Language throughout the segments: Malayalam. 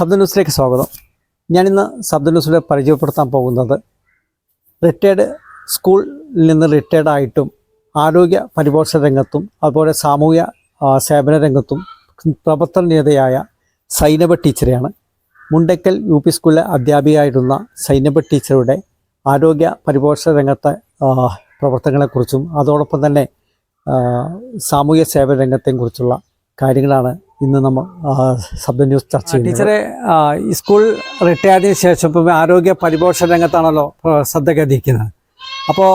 ശബ്ദ ന്യൂസിലേക്ക് സ്വാഗതം. ഞാനിന്ന് ശബ്ദ ന്യൂസിലെ പരിചയപ്പെടുത്താൻ പോകുന്നത് റിട്ടയർഡ് സ്കൂളിൽ നിന്ന് റിട്ടയർഡ് ആയിട്ടും ആരോഗ്യ പരിപോഷണ രംഗത്തും അതുപോലെ സാമൂഹ്യ സേവന രംഗത്തും പ്രവർത്തനനിരതയായ സൈനബ ടീച്ചറെയാണ്. മുണ്ടക്കൽ യു പി സ്കൂളിലെ അധ്യാപികയായിരുന്ന സൈനബ ടീച്ചറുടെ ആരോഗ്യ പരിപോഷണ രംഗത്തെ പ്രവർത്തനങ്ങളെക്കുറിച്ചും അതോടൊപ്പം തന്നെ സാമൂഹ്യ സേവന രംഗത്തെയും കുറിച്ചുള്ള കാര്യങ്ങളാണ് ഇന്ന് നമ്മൾ സബ് ശബ്ദ ന്യൂസ് ചർച്ച ചെയ്യുന്നത്. ടീച്ചറെ സ്കൂൾ റിട്ടയർ സ്കൂൾ റിട്ടയർഡിന് ശേഷം ഇപ്പം ആരോഗ്യ പരിപോഷണ രംഗത്താണല്ലോ ശ്രദ്ധ കേന്ദ്രീകരിക്കുന്നത്. അപ്പോൾ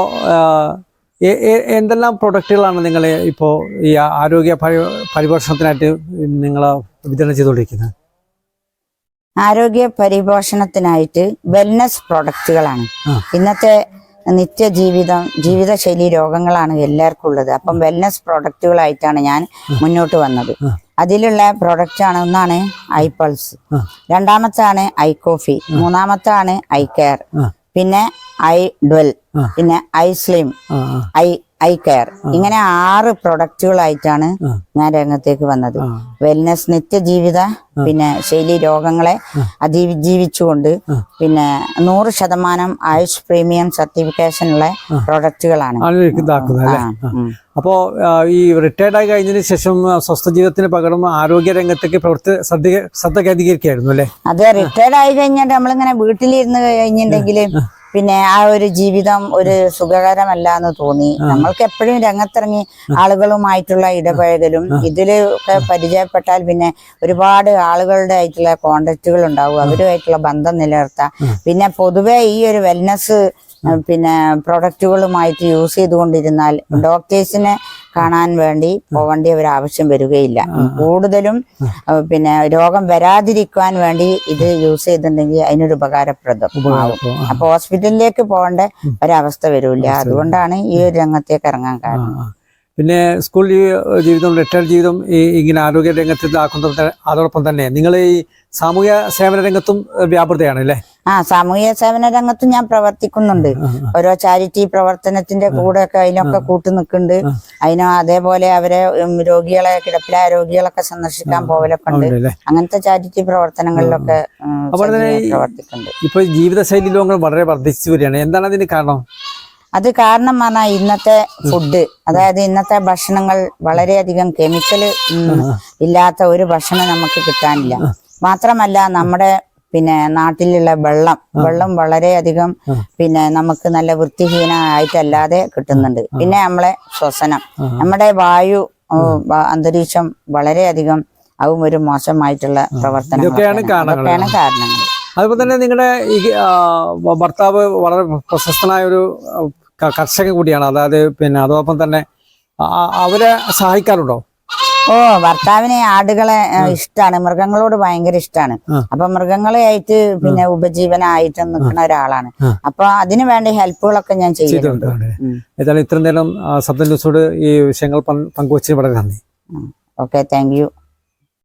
എന്തെല്ലാം പ്രൊഡക്റ്റുകളാണ് നിങ്ങൾ ഇപ്പോൾ ഈ ആരോഗ്യ പരിപോഷണത്തിനായിട്ട് നിങ്ങൾ വിതരണം ചെയ്തുകൊണ്ടിരിക്കുന്നത്? ആരോഗ്യ പരിപോഷണത്തിനായിട്ട് വെൽനസ് പ്രൊഡക്റ്റുകളാണ്. ഇന്നത്തെ നിത്യജീവിതം ജീവിതശൈലി രോഗങ്ങളാണ് എല്ലാവർക്കും ഉള്ളത്. അപ്പം വെൽനസ് പ്രൊഡക്റ്റുകളായിട്ടാണ് ഞാൻ മുന്നോട്ട് വന്നത്. അതിലുള്ള പ്രൊഡക്റ്റ് ആണ് ഒന്നാണ് ഐ പൾസ്. രണ്ടാമത്താണ് ഐ കോഫി മൂന്നാമത്താണ് ഐ കെയർ പിന്നെ ഐ ഡ്വൽ പിന്നെ I slim I I care. ഇങ്ങനെ ആറ് പ്രൊഡക്റ്റുകളായിട്ടാണ്. ഞാൻ രംഗത്തേക്ക് വന്നത്. വെൽനസ് നിത്യജീവിത പിന്നെ ശൈലി രോഗങ്ങളെ അതിജീവിച്ചുകൊണ്ട് പിന്നെ നൂറ് ശതമാനം ആയുഷ് പ്രീമിയം സർട്ടിഫിക്കേഷൻ ഉള്ള പ്രൊഡക്റ്റുകളാണ്. അപ്പോ ഈ റിട്ടയർഡ് ആയി കഴിഞ്ഞതിന് ശേഷം സ്വസ്ഥ ജീവിതത്തിന് പകരം ആരോഗ്യ രംഗത്തേക്ക് പ്രവർത്തി ശ്രദ്ധ കേന്ദ്രീകരിക്കായിരുന്നു കേന്ദ്രീകരിക്കുകയായിരുന്നു അല്ലേ? അത് റിട്ടയർഡ് ആയി കഴിഞ്ഞാൽ നമ്മളിങ്ങനെ വീട്ടിലിരുന്ന് കഴിഞ്ഞിട്ടുണ്ടെങ്കിൽ പിന്നെ ആ ഒരു ജീവിതം ഒരു സുഖകരമല്ല എന്ന് തോന്നി നമ്മൾക്ക് എപ്പോഴും രംഗത്തിറങ്ങി ആളുകളുമായിട്ടുള്ള ഇടപഴകലും ഇതിലൊക്കെ പരിചയപ്പെട്ടാൽ പിന്നെ ഒരുപാട് ആളുകളുടെ ആയിട്ടുള്ള കോണ്ടാക്റ്റുകൾ ഉണ്ടാവും. അവരുമായിട്ടുള്ള ബന്ധം നിലനിർത്താം. പിന്നെ പൊതുവേ ഈ ഒരു വെൽനസ് പിന്നെ പ്രൊഡക്റ്റുകളുമായിട്ട് യൂസ് ചെയ്തുകൊണ്ടിരുന്നാൽ ഡോക്ടേഴ്സിനെ കാണാൻ വേണ്ടി പോകേണ്ട ഒരു ആവശ്യം വരികയില്ല. കൂടുതലും പിന്നെ രോഗം വരാതിരിക്കാൻ വേണ്ടി ഇത് യൂസ് ചെയ്തിട്ടുണ്ടെങ്കിൽ അതിനൊരു ഉപകാരപ്രദം ആവും. അപ്പൊ ഹോസ്പിറ്റലിലേക്ക് പോകേണ്ട ഒരവസ്ഥ വരില്ല. അതുകൊണ്ടാണ് ഈ ഒരു രംഗത്തേക്ക് ഇറങ്ങാൻ കാരണം. പിന്നെ സ്കൂൾ ജീവിതം റിട്ടയർഡ് ജീവിതം ഈ ഇങ്ങനെ ആരോഗ്യ രംഗത്ത് ആക്കുന്ന അതോടൊപ്പം തന്നെ നിങ്ങൾ ഈ സാമൂഹ്യ സേവന രംഗത്തും വ്യാപൃതയാണ് അല്ലേ? ആ സാമൂഹ്യ സേവന രംഗത്തും ഞാൻ പ്രവർത്തിക്കുന്നുണ്ട്. ഓരോ ചാരിറ്റി പ്രവർത്തനത്തിന്റെ കൂടെ ഒക്കെ അതിനൊക്കെ കൂട്ടു നിൽക്കുന്നുണ്ട്. അതിന് അതേപോലെ അവരെ രോഗികളെ കിടപ്പിലായ രോഗികളൊക്കെ സന്ദർശിക്കാൻ പോകലൊക്കെ ഉണ്ട് അങ്ങനത്തെ ചാരിറ്റി പ്രവർത്തനങ്ങളിലൊക്കെ പ്രവർത്തിക്കുന്നുണ്ട്. ഇപ്പൊ ജീവിതശൈലി രോഗങ്ങൾ വളരെ വർദ്ധിച്ചു വരികയാണ്. എന്താണ് അതിന് കാരണം? അത് കാരണം പറഞ്ഞാൽ ഇന്നത്തെ ഫുഡ് അതായത് ഇന്നത്തെ ഭക്ഷണങ്ങൾ വളരെയധികം കെമിക്കൽ ഇല്ലാത്ത ഒരു ഭക്ഷണം നമുക്ക് കിട്ടാനില്ല. മാത്രമല്ല നമ്മുടെ പിന്നെ നാട്ടിലുള്ള വെള്ളം വെള്ളം വളരെയധികം പിന്നെ നമുക്ക് നല്ല വൃത്തിഹീനമായിട്ടല്ലാതെ കിട്ടുന്നുണ്ട്. പിന്നെ നമ്മളെ ശ്വസനം. നമ്മുടെ വായു അന്തരീക്ഷം വളരെയധികം അതും ഒരു മോശമായിട്ടുള്ള പ്രവർത്തനം ഇതൊക്കെയാണ് കാരണങ്ങൾ. അതുപോലെ തന്നെ നിങ്ങളുടെ ഭർത്താവ് വളരെ പ്രശസ്തനായ ഒരു ആ, ക- കൂടിയാണ്. അതായത് പിന്നെ അതോടൊപ്പം തന്നെ അവരെ സഹായിക്കാറുണ്ടോ? ഓ ഭർത്താവിന് ആടുകളെ ഇഷ്ടമാണ് മൃഗങ്ങളോട് ഭയങ്കര ഇഷ്ടമാണ് അപ്പൊ മൃഗങ്ങളെ ആയിട്ട് പിന്നെ ഉപജീവനമായിട്ട് നിൽക്കുന്ന ഒരാളാണ്. അപ്പൊ അതിനു വേണ്ടി ഹെൽപ്പുകളൊക്കെ ഞാൻ ചെയ്തിട്ടുണ്ട്. ഏതായാലും ഇത്രയും നേരം ന്യൂസോട് ഈ വിഷയങ്ങൾ പങ്കുവച്ചു വളരെ നന്ദി. Okay thank you.